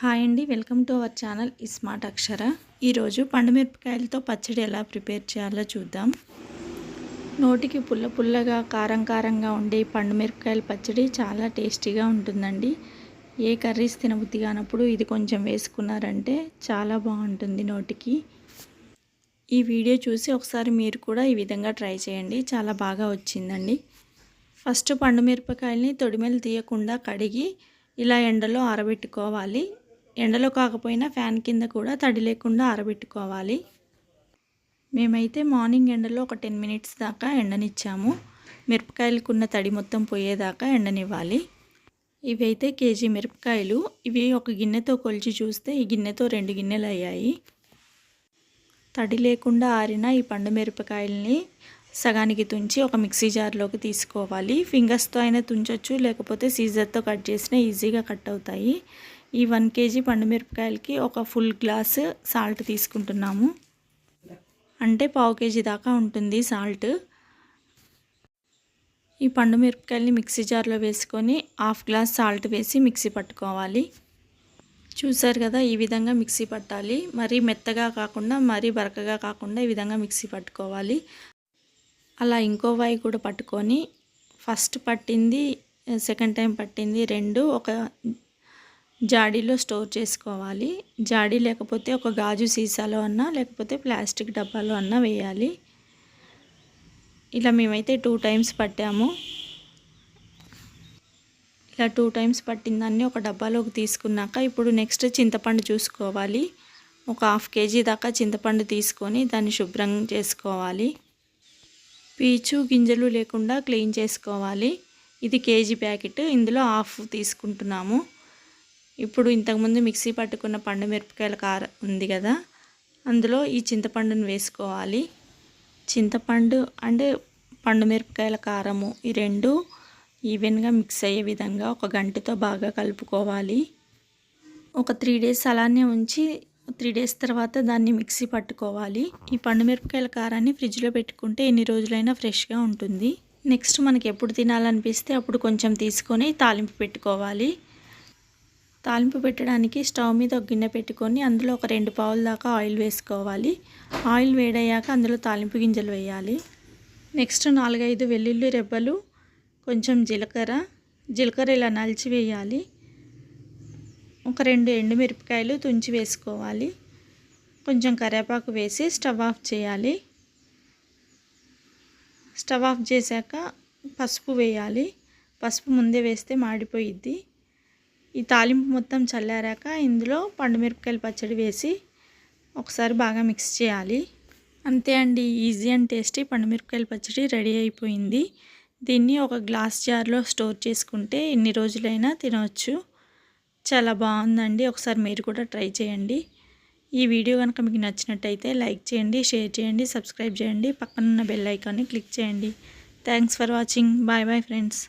Hi అండి welcome to our channel smart Akshara. ఈరోజు పండుమిరపకాయలతో పచ్చడి ఎలా ప్రిపేర్ చేయాలో చూద్దాం. నోటికి పుల్ల పుల్లగా కారం కారంగా ఉండే పండుమిరపకాయల పచ్చడి చాలా టేస్టీగా ఉంటుందండి. ఏ కర్రీస్ తినబుద్ధి కానప్పుడు ఇది కొంచెం వేసుకున్నారంటే చాలా బాగుంటుంది నోటికి. ఈ వీడియో చూసి ఒకసారి మీరు కూడా ఈ విధంగా ట్రై చేయండి చాలా బాగా వచ్చిందండి. ఫస్ట్ పండు మిరపకాయల్ని తొడిమెలు తీయకుండా కడిగి ఇలా ఎండలో ఆరబెట్టుకోవాలి. ఎండలో కాకపోయినా ఫ్యాన్ కింద కూడా తడి లేకుండా ఆరబెట్టుకోవాలి. మేమైతే మార్నింగ్ ఎండలో ఒక టెన్ మినిట్స్ దాకా ఎండనిచ్చాము. మిరపకాయలకున్న తడి మొత్తం పోయేదాకా ఎండనివ్వాలి. ఇవి అయితే కేజీ మిరపకాయలు. ఇవి ఒక గిన్నెతో కొలిచి చూస్తే ఈ గిన్నెతో రెండు గిన్నెలు అయ్యాయి తడి లేకుండా ఆరిన ఈ పండు మిరపకాయల్ని సగానికి తుంచి ఒక మిక్సీ జార్లోకి తీసుకోవాలి. ఫింగర్స్తో అయినా తుంచవచ్చు లేకపోతే సీజర్తో కట్ చేసినా ఈజీగా కట్ అవుతాయి. ఈ వన్ కేజీ పండుమిరపకాయలకి ఒక ఫుల్ గ్లాస్ సాల్ట్ తీసుకుంటున్నాము. అంటే పావు కేజీ దాకా ఉంటుంది సాల్ట్. ఈ పండు మిరపకాయల్ని మిక్సీ జార్లో వేసుకొని హాఫ్ గ్లాస్ సాల్ట్ వేసి మిక్సీ పట్టుకోవాలి. చూసారు కదా ఈ విధంగా మిక్సీ పట్టాలి. మరీ మెత్తగా కాకుండా మరీ బరకగా కాకుండా ఈ విధంగా మిక్సీ పట్టుకోవాలి. అలా ఇంకో వాయి కూడా పట్టుకొని ఫస్ట్ పట్టింది సెకండ్ టైం పట్టింది రెండు ఒక జాడీలో స్టోర్ చేసుకోవాలి. జాడీ లేకపోతే ఒక గాజు సీసాలో అన్నా లేకపోతే ప్లాస్టిక్ డబ్బాలో అన్నా వేయాలి. ఇలా మేమైతే టూ టైమ్స్ పట్టాము. ఇలా టూ టైమ్స్ పట్టిందాన్ని ఒక డబ్బాలోకి తీసుకున్నాక ఇప్పుడు నెక్స్ట్ చింతపండు చూసుకోవాలి. ఒక హాఫ్ కేజీ దాకా చింతపండు తీసుకొని దాన్ని శుభ్రం చేసుకోవాలి. పీచు గింజలు లేకుండా క్లీన్ చేసుకోవాలి. ఇది కేజీ ప్యాకెట్. ఇందులో హాఫ్ తీసుకుంటున్నాము. ఇప్పుడు ఇంతకుముందు మిక్సీ పట్టుకున్న పండు మిరపకాయల కార ఉంది కదా అందులో ఈ చింతపండును వేసుకోవాలి. చింతపండు అంటే పండు మిరపకాయల కారము ఈ రెండు ఈవెన్గా మిక్స్ అయ్యే విధంగా ఒక గంటతో బాగా కలుపుకోవాలి. ఒక త్రీ డేస్ అలానే ఉంచి త్రీ డేస్ తర్వాత దాన్ని మిక్సీ పట్టుకోవాలి. ఈ పండు మిరపకాయల కారాన్ని ఫ్రిడ్జ్లో పెట్టుకుంటే ఎన్ని రోజులైనా ఫ్రెష్గా ఉంటుంది. నెక్స్ట్ మనకి ఎప్పుడు తినాలనిపిస్తే అప్పుడు కొంచెం తీసుకొని తాలింపు పెట్టుకోవాలి. తాలింపు పెట్టడానికి స్టవ్ మీద ఒక గిన్నె పెట్టుకొని అందులో ఒక రెండు పావుల దాకా ఆయిల్ వేసుకోవాలి. ఆయిల్ వేడయ్యాక అందులో తాలింపు గింజలు వేయాలి. నెక్స్ట్ నాలుగైదు వెల్లుల్లి రెబ్బలు కొంచెం జీలకర్ర. జీలకర్ర ఇలా నలిచి వేయాలి. ఒక రెండు ఎండుమిరపకాయలు తుంచి వేసుకోవాలి. కొంచెం కరివేపాకు వేసి స్టవ్ ఆఫ్ చేయాలి. స్టవ్ ఆఫ్ చేశాక పసుపు వేయాలి. పసుపు ముందే వేస్తే మాడిపోయిద్ది. ఈ తాలింపు మొత్తం చల్లారాక ఇందులో పండుమిరపకాయల పచ్చడి వేసి ఒకసారి బాగా మిక్స్ చేయాలి. అంతే అండి ఈజీ అండ్ టేస్టీ పండుమిరపకాయల పచ్చడి రెడీ అయిపోయింది. దీన్ని ఒక గ్లాస్ జార్లో స్టోర్ చేసుకుంటే ఎన్ని రోజులైనా తినవచ్చు చాలా బాగుందండి ఒకసారి మీరు కూడా ట్రై చేయండి. ఈ వీడియో కనుక మీకు నచ్చినట్టయితే లైక్ చేయండి షేర్ చేయండి సబ్స్క్రైబ్ చేయండి. పక్కనున్న బెల్ ఐకాన్ని క్లిక్ చేయండి. Thanks for watching. Bye bye friends.